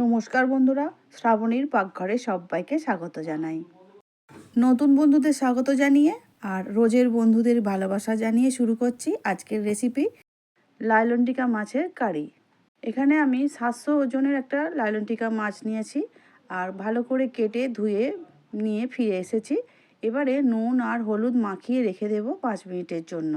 নমস্কার বন্ধুরা, শ্রাবণীর পাকঘরে সবাইকে স্বাগত জানাই। নতুন বন্ধুদের স্বাগত জানিয়ে আর রোজের বন্ধুদের ভালোবাসা জানিয়ে শুরু করছি আজকের রেসিপি লাইলন্টিকা মাছের কারি। এখানে আমি সাতশো ওজনের একটা লাইলন্টিকা মাছ নিয়েছি আর ভালো করে কেটে ধুয়ে নিয়ে ফিরে এসেছি। এবারে নুন আর হলুদ মাখিয়ে রেখে দেবো পাঁচ মিনিটের জন্য।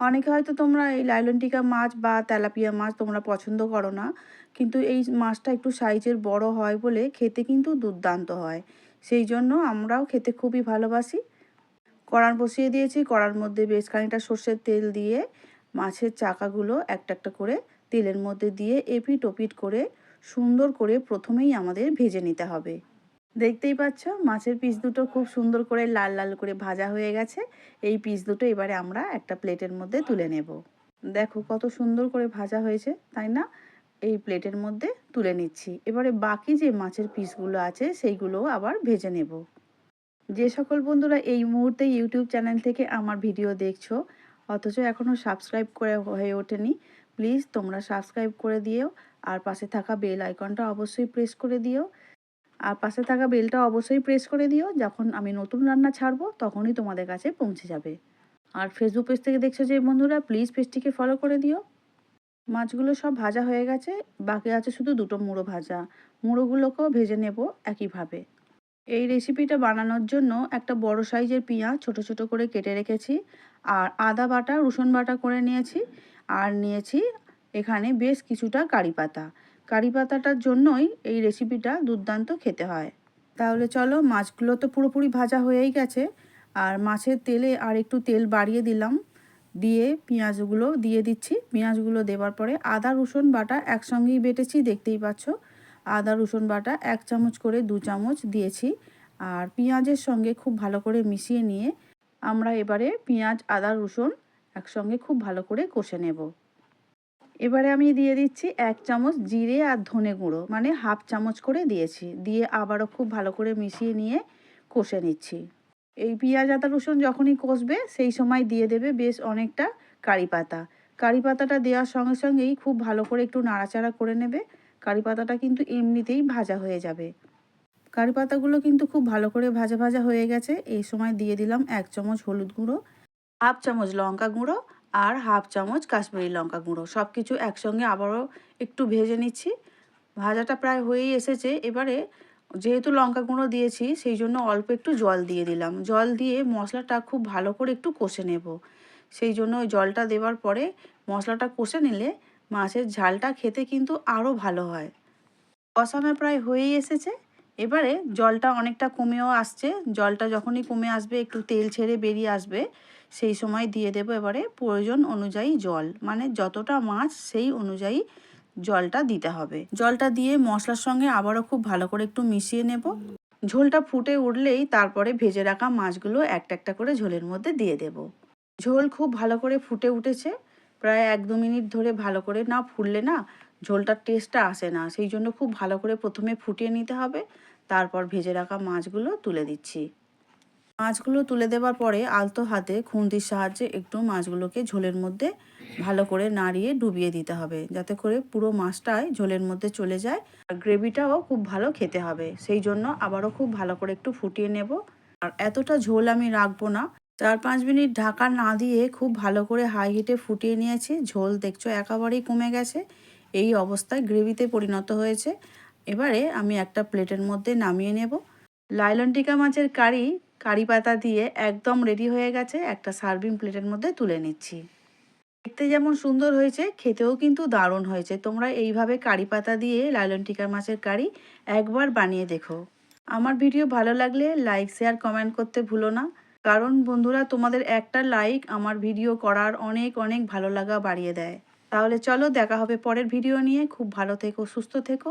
অনেকে হয়তো তোমরা এই লাইলন্টিকা মাছ বা তেলাপিয়া মাছ তোমরা পছন্দ করো না, কিন্তু এই মাছটা একটু সাইজের বড় হয় বলে খেতে কিন্তু দুর্দান্ত হয়। সেই জন্য আমরাও খেতে খুবই ভালোবাসি। কড়ার বসিয়ে দিয়েছি, কড়ার মধ্যে বেশ খানিকটা সর্ষের তেল দিয়ে মাছের চাকাগুলো একটা একটা করে তেলের মধ্যে দিয়ে এপিট ওপিট করে সুন্দর করে প্রথমেই আমাদের ভেজে নিতে হবে। দেখতেই পাচ্ছ, মাছের পিস দুটো খুব সুন্দর করে লাল লাল করে ভাজা হয়ে গেছে। এই পিস দুটো এবারে আমরা একটা প্লেটের মধ্যে তুলে নেব। দেখো কত সুন্দর করে ভাজা হয়েছে, তাই না? এই প্লেটের মধ্যে তুলে নিচ্ছি। এবারে বাকি যে মাছের পিসগুলো আছে, সেইগুলোও আবার ভেজে নেব। যে সকল বন্ধুরা এই মুহূর্তে ইউটিউব চ্যানেল থেকে আমার ভিডিও দেখছ, অথচ এখনও সাবস্ক্রাইব করে হয়ে ওঠেনি প্লিজ তোমরা সাবস্ক্রাইব করে দিও, আর পাশে থাকা বেল আইকনটা অবশ্যই প্রেস করে দিও। আর পাশে থাকা বেলটা অবশ্যই প্রেস করে দিও, যখন আমি নতুন রান্না ছাড়বো তখনই তোমাদের কাছে পৌঁছে যাবে। আর ফেসবুক পেজ থেকে দেখছ যে বন্ধুরা প্লিজ পেজটিকে ফলো করে দিও। মাছগুলো সব ভাজা হয়ে গেছে, বাকি আছে শুধু দুটো মুড়ো ভাজা। মুড়োগুলোকেও ভেজে নেব একইভাবে। এই রেসিপিটা বানানোর জন্য একটা বড় সাইজের পেঁয়াজ ছোট ছোট করে কেটে রেখেছি, আর আদা বাটা, রসুন বাটা করে নিয়েছি, আর নিয়েছি এখানে বেশ কিছুটা কারি পাতা। কারি পাতাটার জন্যই এই রেসিপিটা দুর্দান্ত খেতে হয়। তাহলে চলো, মাছগুলো তো পুরোপুরি ভাজা হয়েই গেছে। আর মাছের তেলে আর একটু তেল বাড়িয়ে দিলাম। দিয়ে পেঁয়াজগুলো দিয়ে দিচ্ছি। পেঁয়াজগুলো দেওয়ার পরে আদা, রসুন বাটা একসঙ্গেই বেটেছি, দেখতেই পাচ্ছ। আদা, রসুন বাটা এক চামচ করে দু চামচ দিয়েছি। আর পেঁয়াজের সঙ্গে খুব ভালো করে মিশিয়ে নিয়ে আমরা এবারে পেঁয়াজ, আদা, রসুন একসঙ্গে খুব ভালো করে কষে নেব। এবারে আমি দিয়ে দিচ্ছি এক চামচ জিরে আর ধনে গুঁড়ো মানে হাফ চামচ করে দিয়েছি। দিয়ে আবারও খুব ভালো করে মিশিয়ে নিয়ে কষে নিচ্ছি। এই পেঁয়াজ, আদা, রসুন যখনই কষবে, সেই সময় দিয়ে দেবে বেশ অনেকটা কারি পাতা। কারি পাতাটা দেওয়ার সঙ্গে সঙ্গেই খুব ভালো করে একটু নাড়াচাড়া করে নেবে। কারি পাতাটা কিন্তু এমনিতেই ভাজা হয়ে যাবে। কারি পাতাগুলো কিন্তু খুব ভালো করে ভাজা ভাজা হয়ে গেছে। এই সময় দিয়ে দিলাম এক চামচ হলুদ গুঁড়ো, হাফ চামচ লঙ্কা গুঁড়ো আর হাফ চামচ কাশ্মীরি লঙ্কা গুঁড়ো। সব কিছু একসঙ্গে আবারও একটু ভেজে নিচ্ছি। ভাজাটা প্রায় হয়েই এসেছে। এবারে যেহেতু লঙ্কা গুঁড়ো দিয়েছি, সেই জন্য অল্প একটু জল দিয়ে দিলাম। জল দিয়ে মশলাটা খুব ভালো করে একটু কষে নেব। সেই জন্য ওই জলটা দেওয়ার পরে মশলাটা কষে নিলে মাছের ঝালটা খেতে কিন্তু আরও ভালো হয়। কষানো প্রায় হয়েই এসেছে। এবারে জলটা অনেকটা কমেও আসছে। জলটা যখনই কমে আসবে, একটু তেল ছেড়ে বেরিয়ে আসবে, সেই সময় দিয়ে দেব এবারে প্রয়োজন অনুযায়ী জল। মানে যতটা মাছ, সেই অনুযায়ী জলটা দিতে হবে। জলটা দিয়ে মশলার সঙ্গে আবারও খুব ভালো করে একটু মিশিয়ে নেব। ঝোলটা ফুটে উঠলেই তারপরে ভেজে রাখা মাছগুলো একটা একটা করে ঝোলের মধ্যে দিয়ে দেব। ঝোল খুব ভালো করে ফুটে উঠেছে। প্রায় এক দু মিনিট ধরে ভালো করে না ফুললে না ঝোলটার টেস্টটা আসে না। সেই জন্য খুব ভালো করে প্রথমে ফুটিয়ে নিতে হবে। তারপর ভেজে রাখা মাছগুলো তুলে দিচ্ছি। মাছগুলো তুলে দেওয়ার পরে আলতো হাতে খুন্তির সাহায্যে একটু মাছগুলোকে ঝোলের মধ্যে ভালো করে নাড়িয়ে ডুবিয়ে দিতে হবে, যাতে করে পুরো মাছটাই ঝোলের মধ্যে চলে যায়। আর গ্রেভিটাও খুব ভালো খেতে হবে, সেই জন্য আবারও খুব ভালো করে একটু ফুটিয়ে নেব। আর এতটা ঝোল আমি রাখব না। চার পাঁচ মিনিট ঢাকা না দিয়ে খুব ভালো করে হাই হিটে ফুটিয়ে নিয়েছি, ঝোল দেখছ একেবারেই কমে গেছে। এই অবস্থায় গ্রেভিতে পরিণত হয়েছে। এবারে আমি একটা প্লেটের মধ্যে নামিয়ে নেব। লাইলন টিকা মাছের কারি কারি পাতা দিয়ে একদম রেডি হয়ে গেছে। একটা সার্ভিং প্লেটের মধ্যে তুলে নিচ্ছি। দেখতে যেমন সুন্দর হয়েছে, খেতেও কিন্তু দারুণ হয়েছে। তোমরা এইভাবে কারি পাতা দিয়ে লাইলন মাছের কারি একবার বানিয়ে দেখো। আমার ভিডিও ভালো লাগলে লাইক শেয়ার কমেন্ট করতে ভুলো না। কারণ বন্ধুরা, তোমাদের একটা লাইক আমার ভিডিও করার অনেক অনেক ভালো লাগা বাড়িয়ে দেয়। তাহলে চলো দেখা হবে পরের ভিডিও নিয়ে। খুব ভালো থেকো, সুস্থ থেকো।